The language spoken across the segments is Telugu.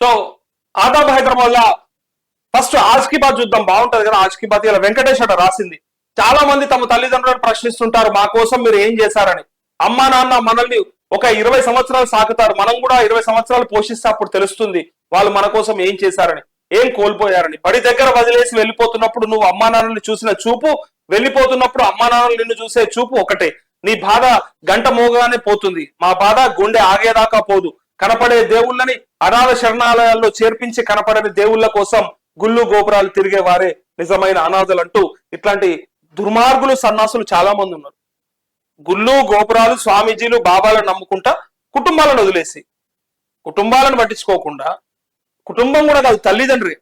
సో ఆదాబ్ హైదరాబాద్ లా ఫస్ట్ ఆజ్కిబాద్ చూద్దాం బాగుంటది కదా ఆజ్కి ఇలా వెంకటేష్ అట రాసింది. చాలా మంది తమ తల్లిదండ్రులను ప్రశ్నిస్తుంటారు మా కోసం మీరు ఏం చేశారని? అమ్మా నాన్న మనల్ని ఒక ఇరవై సంవత్సరాలు సాకుతారు. మనం కూడా ఇరవై సంవత్సరాలు పోషిస్తే అప్పుడు తెలుస్తుంది వాళ్ళు మన కోసం ఏం చేశారని ఏం కోల్పోయారని. బడి దగ్గర వదిలేసి వెళ్ళిపోతున్నప్పుడు నువ్వు అమ్మా నాన్నని చూసిన చూపు వెళ్ళిపోతున్నప్పుడు అమ్మా నాన్నలు నిన్ను చూసే చూపు ఒకటే. నీ బాధ గంట మోగానే పోతుంది. మా బాధ గుండె ఆగేదాకా పోదు. కనపడే దేవుళ్ళని అనాథ శరణాలయాల్లో చేర్పించి కనపడని దేవుళ్ళ కోసం గుళ్ళు గోపురాలు తిరిగే వారే నిజమైన అనాథలు అంటూ ఇట్లాంటి దుర్మార్గులు సన్నాసులు చాలా మంది ఉన్నారు. గుళ్ళు గోపురాలు స్వామీజీలు బాబాలను నమ్ముకుంటా కుటుంబాలను వదిలేసి. కుటుంబాలను పట్టించుకోకుండా కుటుంబం కూడా కాదు తల్లిదండ్రి.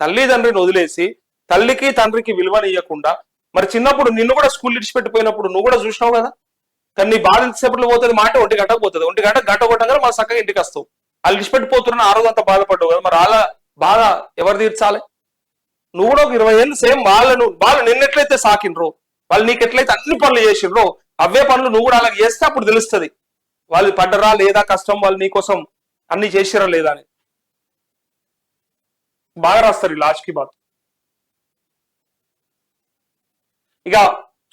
తల్లిదండ్రిని వదిలేసి తల్లికి తండ్రికి విలువనియకుండా మరి చిన్నప్పుడు నిన్ను కూడా స్కూల్ విడిచిపెట్టిపోయినప్పుడు నువ్వు కూడా చూసినావు కదా? కానీ నీ బాధ ఎంతసేపట్లో పోతుంది? మాట ఒంటి గంట పోతుంది. ఒంటి గంట గంట కొట్టగానే మన చక్కగా ఇంటికి వస్తావు. వాళ్ళు ఇడిచిపెట్టిపోతున్న ఆ రోజు అంత బాధపడ్డావు కదా మరి వాళ్ళ బాధ ఎవరు తీర్చాలి? నువ్వు కూడా ఒక ఇరవై ఏళ్ళు సేమ్ వాళ్ళను వాళ్ళు నిన్నెట్లయితే సాకినరో వాళ్ళు నీకు ఎట్లయితే అన్ని పనులు చేసిండ్రో అవే పనులు నువ్వు కూడా అలా చేస్తే అప్పుడు తెలుస్తుంది. వాళ్ళు పడ్డరా లేదా? కష్టం వాళ్ళు నీకోసం అన్ని చేసిరా లేదా అని. బాగా రాస్తారు ఈ లాస్ట్కి బాత్. ఇక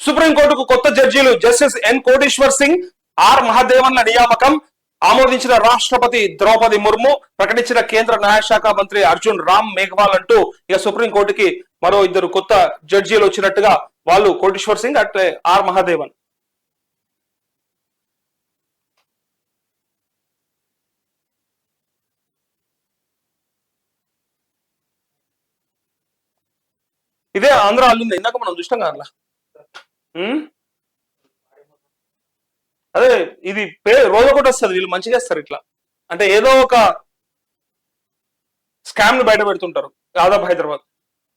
సుప్రీంకోర్టుకు కొత్త జడ్జీలు justice N Koteshwar Singh R మహాదేవన్ల నియామకం ఆమోదించిన రాష్ట్రపతి ద్రౌపది ముర్ము ప్రకటించిన కేంద్ర న్యాయశాఖ మంత్రి అర్జున్ రామ్ మేఘవాల్ అంటూ ఇక సుప్రీంకోర్టుకి మరో ఇద్దరు కొత్త జడ్జీలు వచ్చినట్టుగా వాళ్ళు కోటేశ్వర్ సింగ్ అట్లే ఆర్ మహాదేవన్. ఇదే ఆంధ్ర అల్లుంది. ఇందాక మనం చూసినాం కదా అదే ఇది పే రోజు ఒకటి వస్తుంది వీళ్ళు మంచిగా చేస్తారు ఇట్లా. అంటే ఏదో ఒక స్కామ్ని బయట పెడుతుంటారు దాదాపు హైదరాబాద్.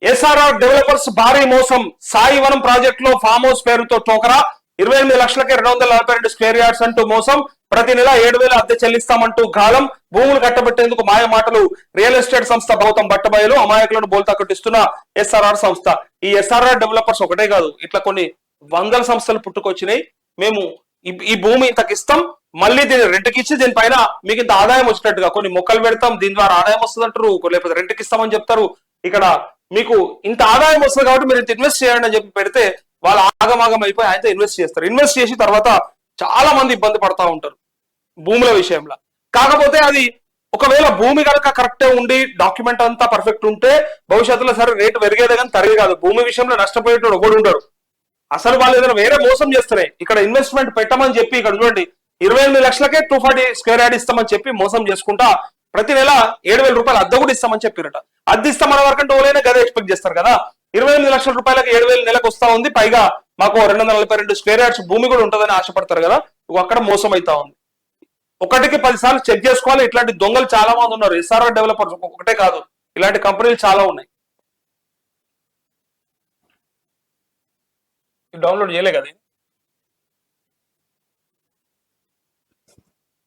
ఎస్ఆర్ఆర్ డెవలపర్స్ భారీ మోసం సాయి వనం ప్రాజెక్ట్లో ఫామ్ హౌస్ పేరుతో టోకరా ఇరవై ఎనిమిది లక్షలకి రెండు వందల నలభై రెండు స్క్వేర్ యార్డ్స్ అంటూ మోసం ప్రతి నెల ఏడు వేల అద్దె చెల్లిస్తామంటూ గాలం భూములు కట్టబెట్టేందుకు మాయ మాటలు రియల్ ఎస్టేట్ సంస్థ భౌతం బట్టబయలు అమాయకులను బోల్తా కట్టిస్తున్న ఎస్ఆర్ఆర్ సంస్థ. ఈ ఎస్ఆర్ఆర్ డెవలపర్స్ ఒకటే కాదు ఇట్లా కొన్ని వందల సంస్థలు పుట్టుకొచ్చినాయి. మేము ఈ- భూమి ఇంతకు ఇస్తాం. మళ్ళీ దీన్ని రెంట్కి ఇచ్చి దీనిపైన మీకు ఇంత ఆదాయం వచ్చినట్టుగా కొన్ని మొక్కలు పెడతాం. దీని ద్వారా ఆదాయం వస్తుంది అంటారు. లేకపోతే రెంట్కి ఇస్తామని చెప్తారు. ఇక్కడ మీకు ఇంత ఆదాయం వస్తుంది కాబట్టి మీరు ఇంత ఇన్వెస్ట్ చేయండి అని చెప్పి పెడితే వాళ్ళు ఆగమాగం అయిపోయి ఆయనతో ఇన్వెస్ట్ చేస్తారు. ఇన్వెస్ట్ చేసి తర్వాత చాలా మంది ఇబ్బంది పడతా ఉంటారు భూముల విషయంలో. కాకపోతే అది ఒకవేళ భూమి కనుక కరెక్ట్ ఉండి డాక్యుమెంట్ అంతా పర్ఫెక్ట్ ఉంటే భవిష్యత్తులో సరే రేటు పెరిగేదే కానీ తరిగే కాదు. భూమి విషయంలో నష్టపోయేటోడు ఒకడు ఉండడు. అసలు వాళ్ళు ఏదైనా వేరే మోసం చేస్తున్నాయి ఇక్కడ ఇన్వెస్ట్మెంట్ పెట్టమని చెప్పి ఇక్కడ చూడండి ఇరవై ఎనిమిది లక్షలకే టూ ఫార్టీ స్క్వేర్ యార్డ్ ఇస్తామని చెప్పి మోసం చేసుకుంటా ప్రతి నెల ఏడు వేల రూపాయలు అద్దె కూడా ఇస్తామని చెప్పారట. అద్దె ఇస్తామన్న వరకంటే ఓలైనా గదే ఎక్స్పెక్ట్ చేస్తారు కదా. ఇరవై ఎనిమిది లక్షల రూపాయలకు ఏడు వేల నెలకు వస్తా ఉంది పైగా మాకు రెండు వందల నలభై రెండు స్క్వేర్ యార్డ్స్ భూమి కూడా ఉంటుందని ఆశపడతారు కదా. అక్కడ మోసం అవుతా ఉంది. ఒకటికి పది సార్లు చెక్ చేసుకోవాలి ఇట్లాంటి దొంగలు చాలా మంది ఉన్నారు. ఎస్ఆర్ఆర్ డెవలపర్స్ ఒకటే కాదు ఇలాంటి కంపెనీలు చాలా ఉన్నాయి. డౌన్లోడ్ చేయలే కదా